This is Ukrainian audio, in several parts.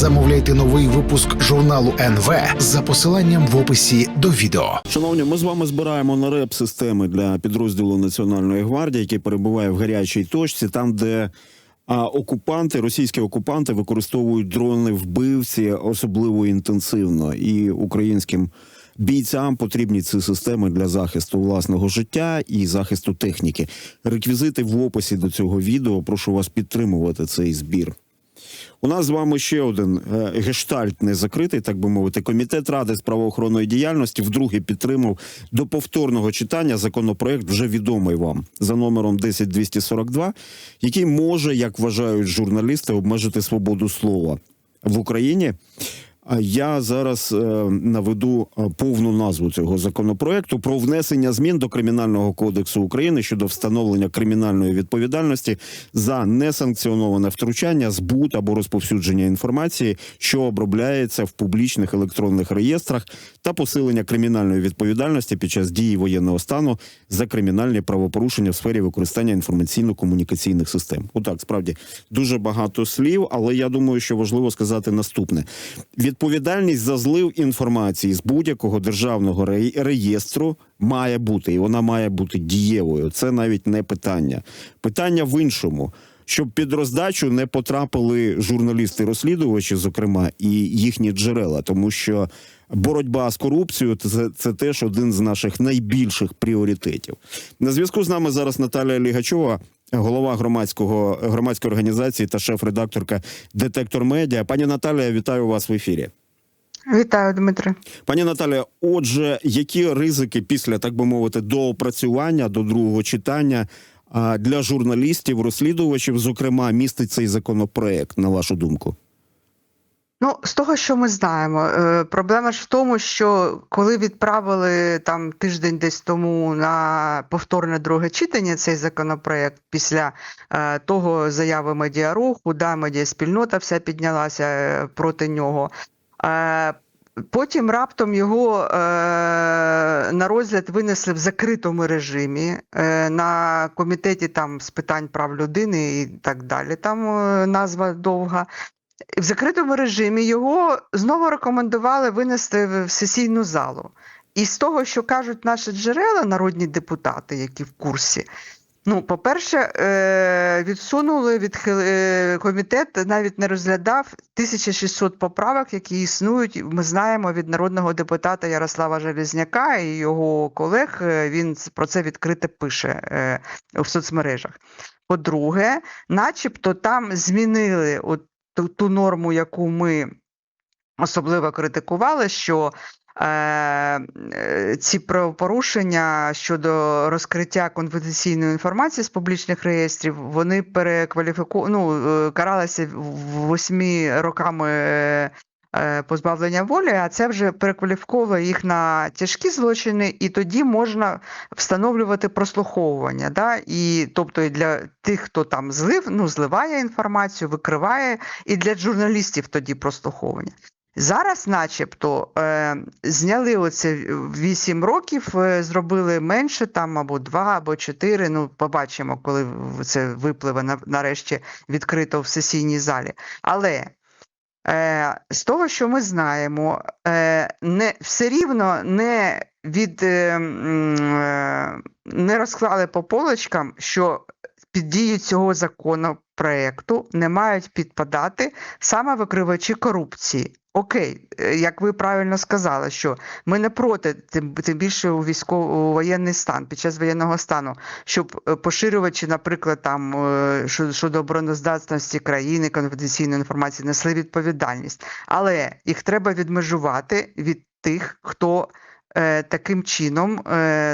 Замовляйте новий випуск журналу НВ за посиланням в описі до відео. Шановні, ми з вами збираємо на реп системи для підрозділу Національної гвардії, який перебуває в гарячій точці, там, де а, окупанти, російські окупанти використовують дрони вбивці особливо інтенсивно, і українським бійцям потрібні ці системи для захисту власного життя і захисту техніки. Реквізити в описі до цього відео. Прошу вас підтримувати цей збір. У нас з вами ще один е, гештальт не закритий, так би мовити. Комітет ради з правоохоронної діяльності вдруге підтримав до повторного читання законопроект, вже відомий вам за номером 10242, який може, як вважають журналісти, обмежити свободу слова в Україні. А я зараз е, наведу е, повну назву цього законопроекту про внесення змін до кримінального кодексу України щодо встановлення кримінальної відповідальності за несанкціоноване втручання, збут або розповсюдження інформації, що обробляється в публічних електронних реєстрах, та посилення кримінальної відповідальності під час дії воєнного стану за кримінальні правопорушення в сфері використання інформаційно-комунікаційних систем. Отак, справді дуже багато слів, але я думаю, що важливо сказати наступне: відповідальність за злив інформації з будь-якого державного ре- реєстру має бути, і вона має бути дієвою. Це навіть не питання. Питання в іншому. Щоб під роздачу не потрапили журналісти-розслідувачі, зокрема, і їхні джерела, тому що боротьба з корупцією це, це теж один з наших найбільших пріоритетів. На зв'язку з нами зараз Наталія Лігачова, голова громадського громадської організації та шеф-редакторка Детектор Медіа. Пані Наталія, вітаю вас в ефірі. Вітаю, Дмитре. Пані Наталія, отже, які ризики після так би мовити доопрацювання до другого читання для журналістів, розслідувачів, зокрема, містить цей законопроект, на вашу думку? Ну, з того, що ми знаємо, е, проблема ж в тому, що коли відправили там тиждень десь тому на повторне друге читання цей законопроект, після е, того заяви медіаруху, да, медіаспільнота вся піднялася е, проти нього. Е, Потім раптом його е, на розгляд винесли в закритому режимі е, на комітеті там з питань прав людини і так далі. Там е, назва довга. В закритому режимі його знову рекомендували винести в сесійну залу. І з того, що кажуть наші джерела, народні депутати, які в курсі, ну, по-перше, е, відсунули відхили, е, комітет навіть не розглядав 1600 поправок, які існують. Ми знаємо від народного депутата Ярослава Железняка і його колег. е, Він про це відкрито пише в соцмережах. По-друге, начебто там змінили от ту, ту норму, яку ми особливо критикували, що е, е, ці правопорушення щодо розкриття конфіденційної інформації з публічних реєстрів, вони перекваліфіку... ну, е, каралися восьми роками. Е, Позбавлення волі, а це вже перекваліфіковує їх на тяжкі злочини, і тоді можна встановлювати прослуховування. Да? І, тобто і для тих, хто там злив, ну, зливає інформацію, викриває, і для журналістів тоді прослуховування. Зараз, начебто, е, зняли оце 8 років, е, зробили менше там або 2, або 4, Ну, побачимо, коли це випливе на- нарешті відкрито в сесійній залі. Але е, з того, що ми знаємо, е, не все рівно не від е, не розклали по полочкам, що під дію цього законопроекту не мають підпадати саме викривачі корупції. Окей, е, як ви правильно сказали, що ми не проти, тим, тим більше у військово воєнний стан, під час воєнного стану, щоб е, поширювачі, наприклад, там е, щодо, обороноздатності країни, конфіденційної інформації, несли відповідальність, але їх треба відмежувати від тих, хто таким чином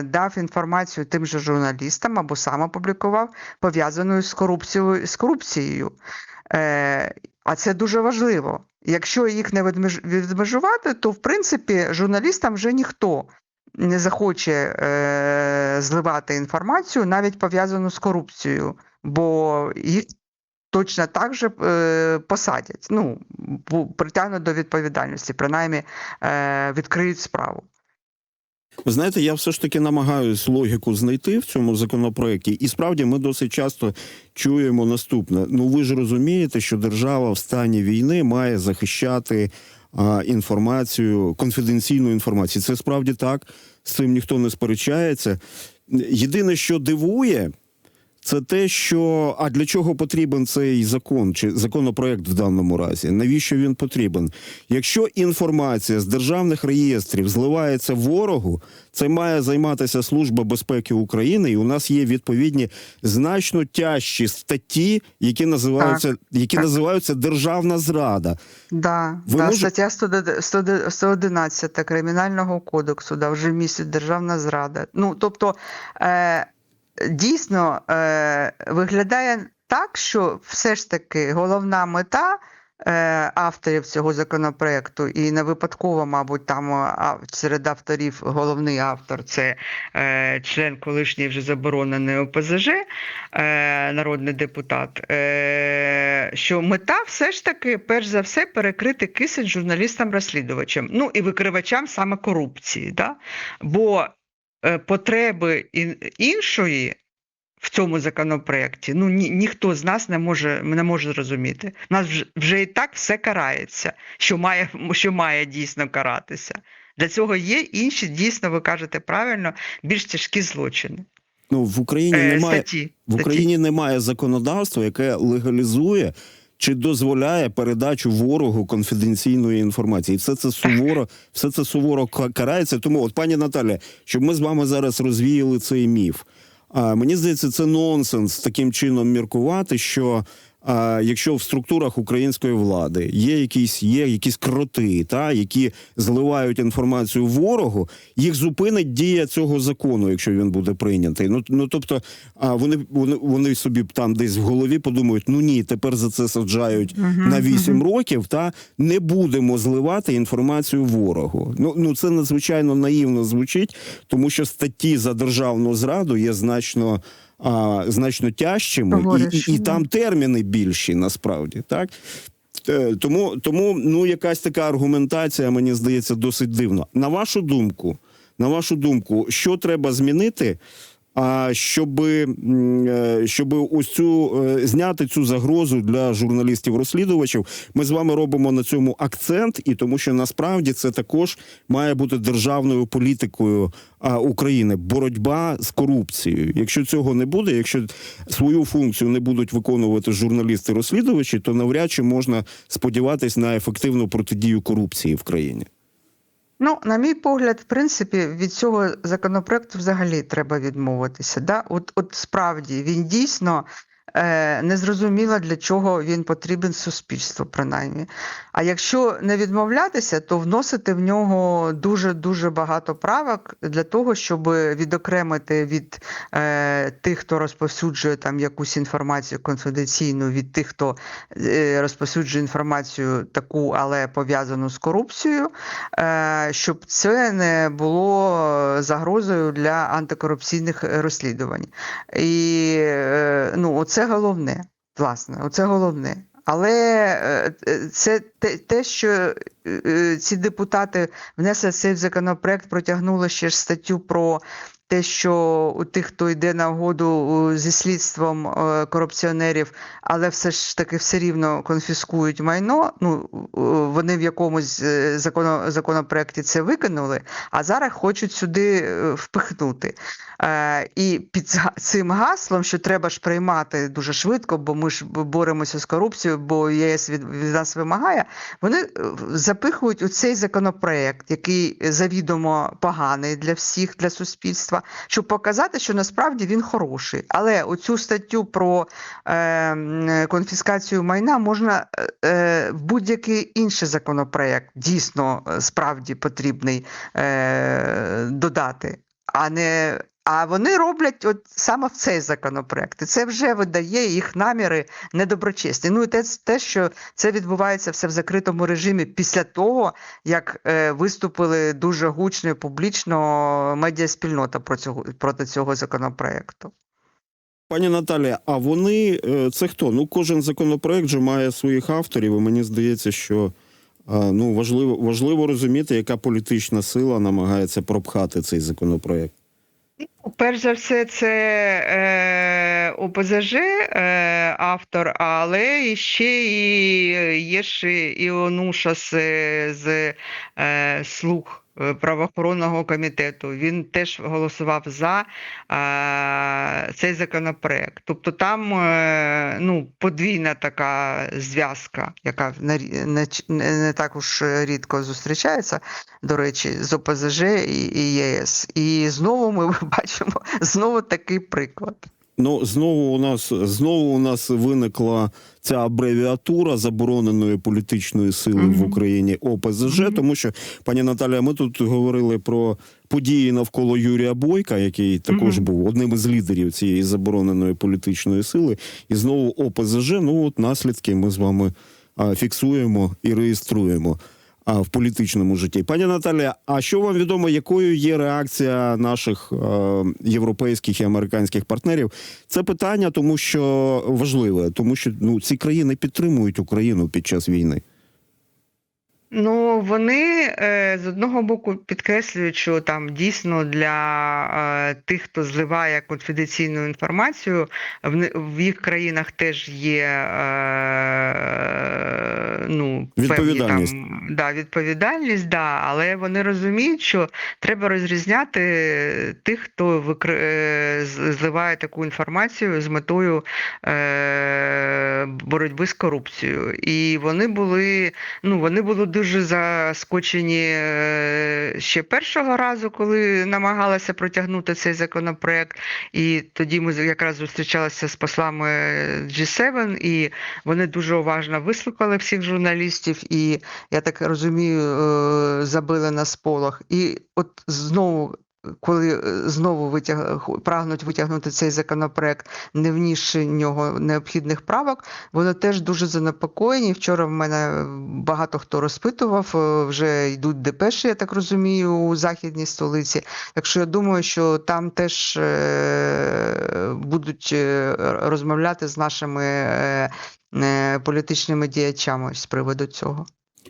дав інформацію тим же журналістам або сам опублікував пов'язаною з корупцією з корупцією. А це дуже важливо. Якщо їх не відмеж- відмежувати, то в принципі журналістам вже ніхто не захоче е, зливати інформацію, навіть пов'язану з корупцією, бо їх точно так же е, посадять. Ну, притягнуть до відповідальності, принаймні е, відкриють справу. Ви знаєте, я все ж таки намагаюсь логіку знайти в цьому законопроекті, і справді ми досить часто чуємо наступне: ну ви ж розумієте, що держава в стані війни має захищати а, інформацію, конфіденційну інформацію. Це справді так, з цим ніхто не сперечається. Єдине, що дивує. Це те, що а для чого потрібен цей закон чи законопроект в даному разі? Навіщо він потрібен? Якщо інформація з державних реєстрів зливається ворогу, це має займатися Служба безпеки України, і у нас є відповідні значно тяжчі статті, які називаються, які так. називаються державна зрада. Да, Ви да, може- стаття 100 100 111 Кримінального кодексу, да, вже містить державна зрада. Ну, тобто, е, дійсно е, виглядає так, що все ж таки головна мета е, авторів цього законопроекту, і не випадково, мабуть, там серед авторів головний автор це е, член колишньої вже забороненої ОПЗЖ, е, народний депутат, що мета все ж таки, перш за все, перекрити кисень журналістам-розслідувачам, ну і викривачам саме корупції. Да? Бо потреби іншої в цьому законопроекті ну, ні, ніхто з нас не може, не може зрозуміти. У нас вже, вже і так все карається, що має, що має дійсно каратися. Для цього є інші, дійсно, ви кажете правильно, більш тяжкі злочини. Ну в Україні Е, немає статті, в статті. Україні немає законодавства, яке легалізує чи дозволяє передачу ворогу конфіденційної інформації. Все це суворо, все це суворо карається. Тому, от пані Наталя, щоб ми з вами зараз розвіяли цей міф. А мені здається, це нонсенс таким чином міркувати, що. А якщо в структурах української влади є якісь є якісь кроти, та які зливають інформацію ворогу, їх зупинить дія цього закону, якщо він буде прийнятий. Ну ну тобто, а вони вони, вони собі там десь в голові подумають: ну ні, тепер за це саджають на 8 років. Та не будемо зливати інформацію ворогу. Ну ну це надзвичайно наївно звучить, тому що статті за державну зраду є значно. А, значно тяжчими, Говориш, і, і, і там терміни більші насправді, так? Е, Тому, тому ну, якась така аргументація, мені здається, досить дивна. На вашу думку, на вашу думку, що треба змінити, щоб, щоб ось цю е, зняти цю загрозу для журналістів-розслідувачів, ми з вами робимо на цьому акцент, і тому що насправді це також має бути державною політикою України боротьба з корупцією. Якщо цього не буде, якщо свою функцію не будуть виконувати журналісти-розслідувачі, то навряд чи можна сподіватись на ефективну протидію корупції в країні. Ну, на мій погляд, в принципі, від цього законопроекту взагалі треба відмовитися. Да? От, от справді він дійсно незрозуміло, для чого він потрібен суспільству, принаймні. А якщо не відмовлятися, то вносити в нього дуже-дуже багато правок для того, щоб відокремити від е, тих, хто розповсюджує там якусь інформацію конфіденційну, від тих, хто е, розповсюджує інформацію таку, але пов'язану з корупцією, е, щоб це не було загрозою для антикорупційних розслідувань. І е, ну, оце головне, власне, оце головне. Але е, е, це те, те, що е, ці депутати внесли цей законопроект, протягнули ще ж статтю про те, що у тих, хто йде на угоду зі слідством е, корупціонерів, але все ж таки все рівно конфіскують майно. Ну вони в якомусь е, законопроекті це викинули, а зараз хочуть сюди е, впихнути. І під цим гаслом, що треба ж приймати дуже швидко, бо ми ж боремося з корупцією, бо ЄС від, від нас вимагає. Вони запихують у цей законопроект, який завідомо поганий для всіх, для суспільства, щоб показати, що насправді він хороший. Але оцю статтю про е, конфіскацію майна можна е, е, в будь-який інший законопроект дійсно е, справді потрібний е, додати, а не. А вони роблять от саме в цей законопроект, і це вже видає їх наміри недоброчесні. Ну і те, те, що це відбувається все в закритому режимі після того, як е, виступили дуже гучно і публічно медіаспільнота про цього проти цього законопроекту. Пані Наталі, а вони е, це хто? Ну, кожен законопроект же має своїх авторів, і мені здається, що Ну, важливо, важливо розуміти, яка політична сила намагається пропхати цей законопроект. Перш за все, це е, ОПЗЖ е, автор, але ще і є ще Іонушас з, е, слуг е, правоохоронного комітету. Він теж голосував за е, цей законопроект. Тобто там е, ну, подвійна така зв'язка, яка не, не, не так уж рідко зустрічається, до речі, з ОПЗЖ і, і ЄС. І знову ми бачимо знову такий приклад. Ну, знову у нас знову у нас виникла ця абревіатура забороненої політичної сили Мгм. в Україні ОПЗЖ, Мгм. тому що, пані Наталя, ми тут говорили про події навколо Юрія Бойка, який також Мгм. був одним із лідерів цієї забороненої політичної сили. І знову ОПЗЖ. Ну от наслідки ми з вами а, фіксуємо і реєструємо. В політичному житті, пані Наталя, а що вам відомо, якою є реакція наших е, європейських і американських партнерів? Це питання, тому що важливе, тому що ну ці країни підтримують Україну під час війни. Ну, вони е, з одного боку підкреслюють, що там дійсно для е, тих, хто зливає конфіденційну інформацію, в їх країнах теж є ну, певні Там, да, відповідальність, да, але вони розуміють, що треба розрізняти тих, хто викр... е, зливає таку інформацію з метою е, боротьби з корупцією. І вони були ну, вони були дуже заскочені е, ще першого разу, коли намагалися протягнути цей законопроект. І тоді ми якраз зустрічалися з послами G7, і вони дуже уважно вислухали всіх журналістів, і я так розумію, е, забили на сполох. І от знову. Коли е, знову витяг... прагнуть витягнути цей законопроект, не внісши нього необхідних правок, вони теж дуже занепокоєні. Вчора в мене багато хто розпитував, е, вже йдуть депеші, я так розумію, у західній столиці. Так що я думаю, що там теж е, будуть розмовляти з нашими політичними діячами з приводу цього.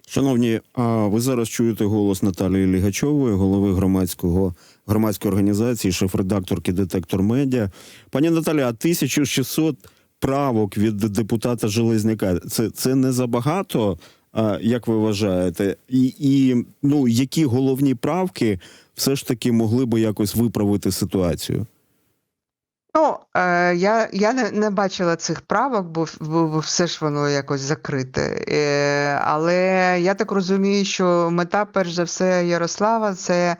Шановні, а ви зараз чуєте голос Наталії Лігачової, голови громадського громадської організації, шеф-редакторки Детектор Медіа. Пані Наталя, а 1600 правок від депутата Железняка. Це, це не забагато, як ви вважаєте? І, і ну, які головні правки все ж таки могли би якось виправити ситуацію? Ну, е, я, я не, не бачила цих правок, бо, бо, бо все ж воно якось закрите. Е, але я так розумію, що мета, перш за все, Ярослава це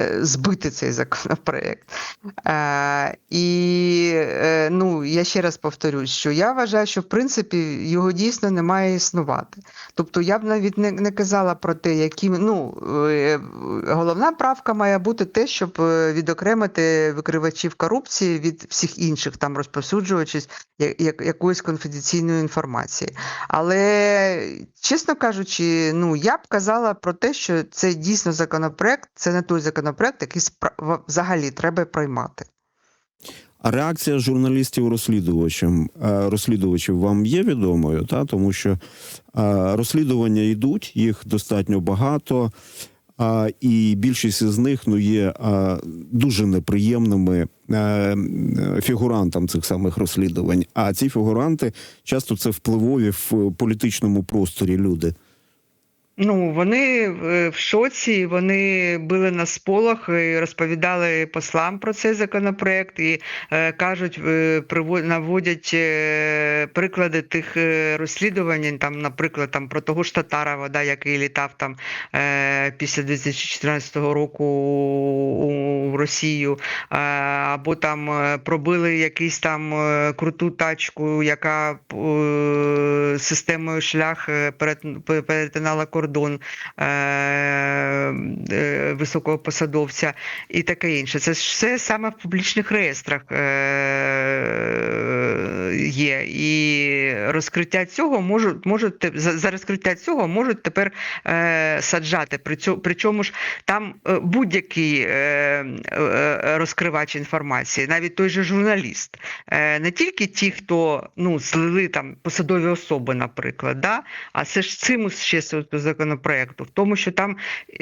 е, збити цей законопроект. Е, і е, ну, я ще раз повторюсь, що я вважаю, що в принципі його дійсно не має існувати. Тобто я б навіть не, не казала про те, які ну, е, головна правка має бути те, щоб е, відокремити викривачів корупції від всіх інших там я- якоїсь конфіденційної інформації. Але, чесно кажучи, ну я б казала про те, що це дійсно законопроект, це не той законопроект, який взагалі треба приймати. А реакція журналістів розслідувачам е, розслідувачів вам є відомою, та тому що е, розслідування йдуть, їх достатньо багато, і більшість із них ну є дуже неприємними фігурантам цих самих розслідувань. А ці фігуранти часто це впливові в політичному просторі люди. Ну, вони е, в шоці, вони били на сполох і розповідали послам про цей законопроект і е, кажуть, наводять е, приклади тих розслідувань, там, наприклад, там про того ж Татарова, да, який літав там після 2014 року у, Росію, або там пробили якийсь там круту тачку, яка системою шлях перет- пе- перетинала кордон е, е, високого посадовця і таке інше. Це все саме в публічних реєстрах е, є, і розкриття цього можуть можуть за, за розкриття цього можуть тепер е, саджати. При цьому, причому ж там е, будь-який е, е, розкривач інформації, навіть той же журналіст, е, не тільки ті, хто ну злили там посадові особи, наприклад, да, а це ж цим ще законопроекту, в тому, що там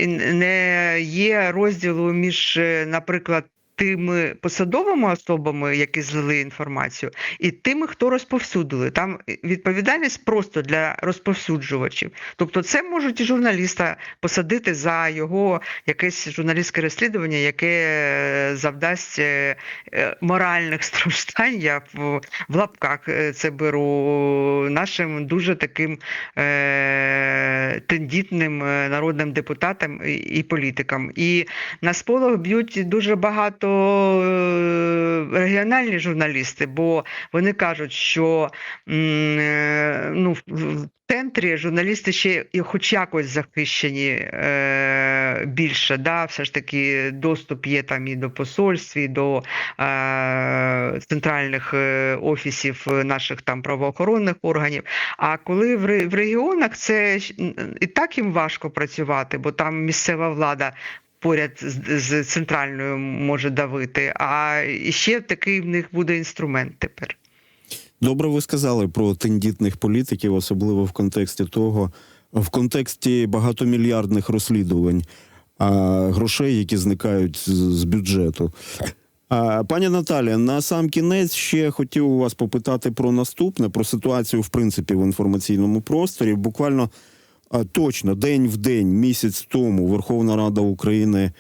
не є розділу між, е, наприклад. Тими посадовими особами, які злили інформацію, і тими, хто розповсюдили. Там відповідальність просто для розповсюджувачів. Тобто, це можуть і журналіста посадити за його якесь журналістське розслідування, яке е, завдасть е, е, моральних страждань. Я в, лапках це беру нашим дуже таким е, тендітним народним депутатам і, і політикам. І на сполох б'ють дуже багато регіональні журналісти, бо вони кажуть, що е, ну, в- центрі журналісти ще і хоч якось захищені е, більше. Да? Все ж таки доступ є там і до посольств, і до е, центральних е, офісів е, наших там правоохоронних органів. А коли в, регіонах це і так їм важко працювати, бо там місцева влада. Поряд з, центральною може давити, а ще такий в них буде інструмент тепер. Добре, ви сказали про тендітних політиків, особливо в контексті того, в контексті багатомільярдних розслідувань а, грошей, які зникають з, бюджету. А, пані Наталія, на сам кінець ще хотів у вас попитати про наступне, про ситуацію в принципі в інформаційному просторі. Буквально точно день в день, місяць тому, Верховна Рада України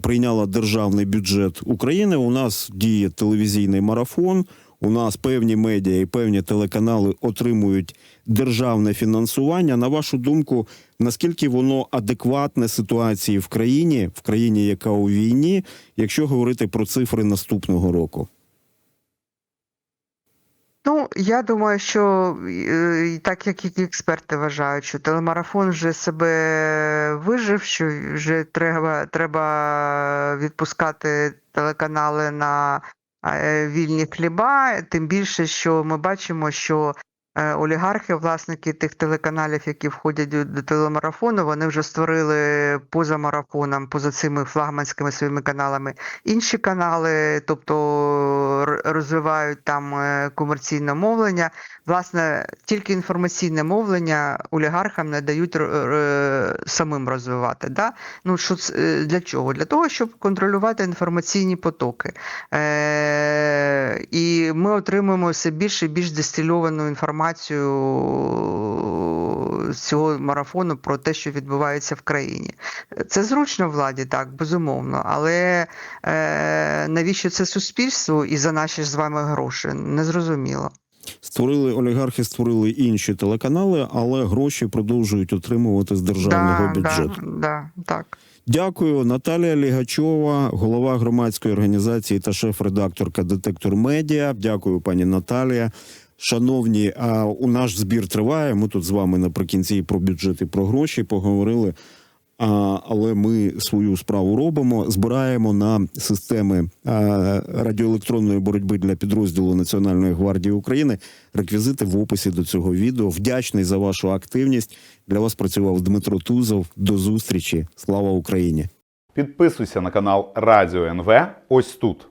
прийняла державний бюджет України. У нас діє телевізійний марафон. У нас певні медіа і певні телеканали отримують державне фінансування. На вашу думку, наскільки воно адекватне ситуації в країні, в країні, яка у війні, якщо говорити про цифри наступного року? Ну, я думаю, що е, так як і експерти вважають, що телемарафон вже себе вижив, що вже треба, треба відпускати телеканали на е, вільні хліба. Тим більше, що ми бачимо, що олігархи, власники тих телеканалів, які входять до, телемарафону, вони вже створили поза марафоном, поза цими флагманськими своїми каналами інші канали, тобто розвивають там е, комерційне мовлення. Власне, тільки інформаційне мовлення олігархам не дають самим розвивати. Да? Ну, що е, для чого? Для того, щоб контролювати інформаційні потоки. Е- і ми отримуємо все більше і більш дистильовану інформацію з цього марафону про те, що відбувається в країні. Це зручно владі, так, безумовно, але е, навіщо це суспільству і за наші ж з вами гроші? Незрозуміло. Створили олігархи, створили інші телеканали, але гроші продовжують отримувати з державного бюджету. Да, да, так. Дякую, Наталія Лігачова, голова громадської організації та шеф-редакторка Детектор Медіа. Дякую, пані Наталія. Шановні, а у наш збір триває. Ми тут з вами наприкінці про бюджет і про гроші поговорили. А, але ми свою справу робимо. Збираємо на системи а, радіоелектронної боротьби для підрозділу Національної гвардії України. Реквізити в описі до цього відео. Вдячний за вашу активність. Для вас працював Дмитро Тузов. До зустрічі. Слава Україні! Підписуйся на канал Радіо НВ ось тут.